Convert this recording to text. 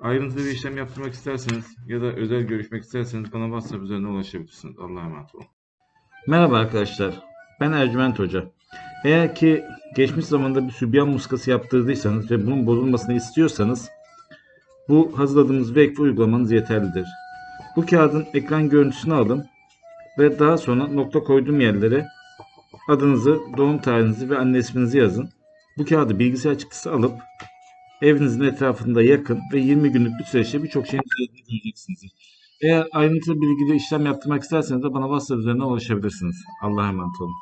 Ayrıntılı bir işlem yaptırmak isterseniz ya da özel görüşmek isterseniz bana WhatsApp üzerinden ulaşabilirsiniz. Allah'a emanet olun. Merhaba arkadaşlar. Ben Ercüment Hoca. Eğer ki geçmiş zamanda bir sübyan muskası yaptırdıysanız ve bunun bozulmasını istiyorsanız bu hazırladığımız Vekfi uygulamanız yeterlidir. Bu kağıdın ekran görüntüsünü alın ve daha sonra nokta koyduğum yerlere adınızı, doğum tarihinizi ve anne isminizi yazın. Bu kağıdı bilgisayar çıktısı alıp evinizin etrafında yakın ve 20 günlük bir süreçte birçok şeyin düzeldiğini göreceksiniz. Eğer ayrıntılı bilgili işlem yaptırmak isterseniz de bana WhatsApp üzerinden ulaşabilirsiniz. Allah'a emanet olun.